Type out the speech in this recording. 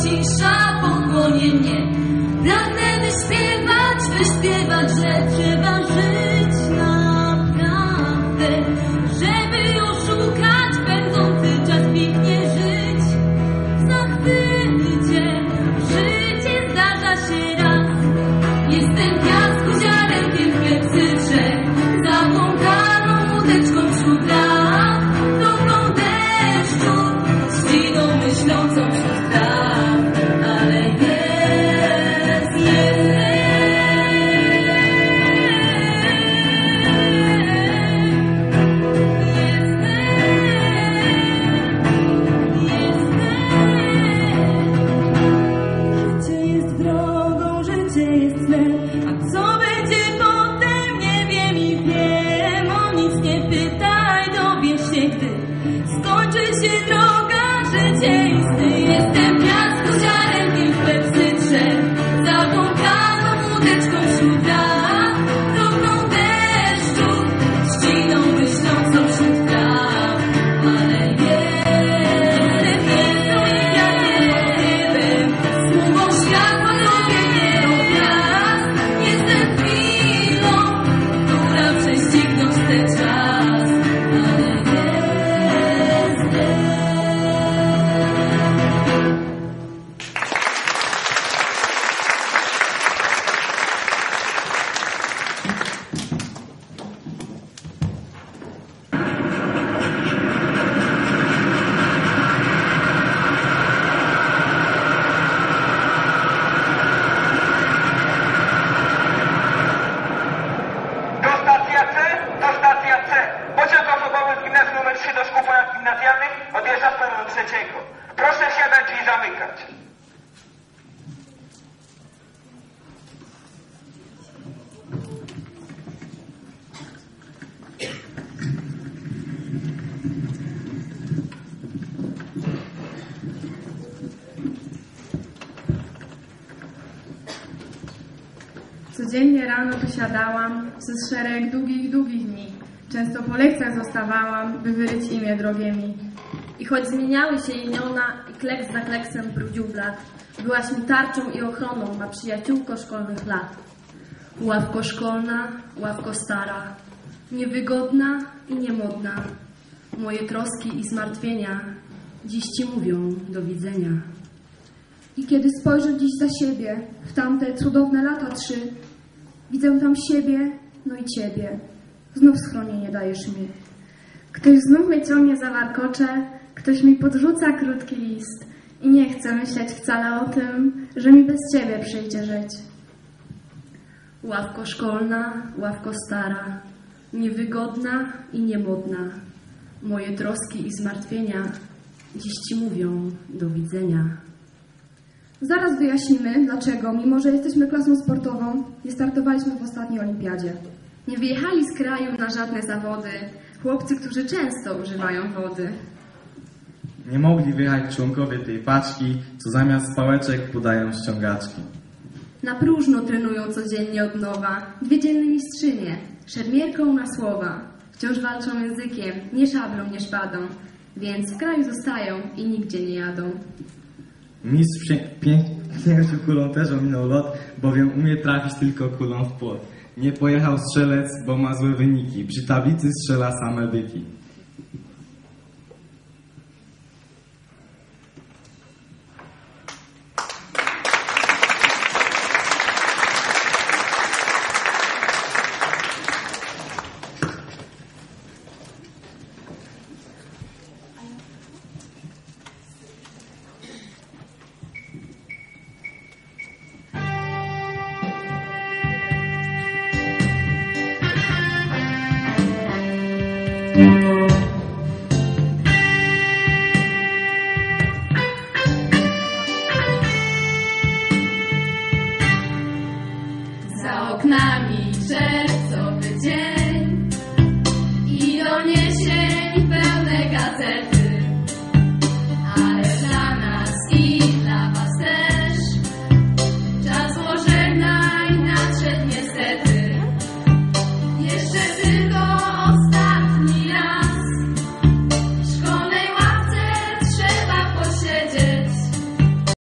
惊煞风过烟烟 skończy się droga, życie istnieje. Jestem ponadgimnazjalnych odjeżdża z peronu trzeciego. Proszę siadać i zamykać. Codziennie rano wysiadałam przez szereg długich, długich dni. Często po lekcjach zostawałam, by wyryć imię drogie mi. I choć zmieniały się imiona i kleks za kleksem brudził blat, byłaś mi tarczą i ochroną, ma przyjaciółko szkolnych lat. Ławko szkolna, ławko stara, niewygodna i niemodna. Moje troski i zmartwienia dziś ci mówią do widzenia. I kiedy spojrzę dziś za siebie, w tamte cudowne lata trzy, widzę tam siebie, no i ciebie. Znów schronienie dajesz mi. Ktoś znów mnie ciągnie za warkocze, ktoś mi podrzuca krótki list i nie chcę myśleć wcale o tym, że mi bez ciebie przyjdzie żyć. Ławko szkolna, ławko stara, niewygodna i niemodna. Moje troski i zmartwienia dziś ci mówią do widzenia. Zaraz wyjaśnimy, dlaczego, mimo że jesteśmy klasą sportową, nie startowaliśmy w ostatniej olimpiadzie. Nie wyjechali z kraju na żadne zawody chłopcy, którzy często używają wody. Nie mogli wyjechać członkowie tej paczki, co zamiast pałeczek podają ściągaczki. Na próżno trenują codziennie od nowa dwie dzienne mistrzynie, szermierką na słowa. Wciąż walczą językiem, nie szablą, nie szpadą, więc w kraju zostają i nigdzie nie jadą. Mistrz pię- pięknie kulą też ominął lot, bowiem umie trafić tylko kulą w płot. Nie pojechał strzelec, bo ma złe wyniki. Przy tablicy strzela same byki.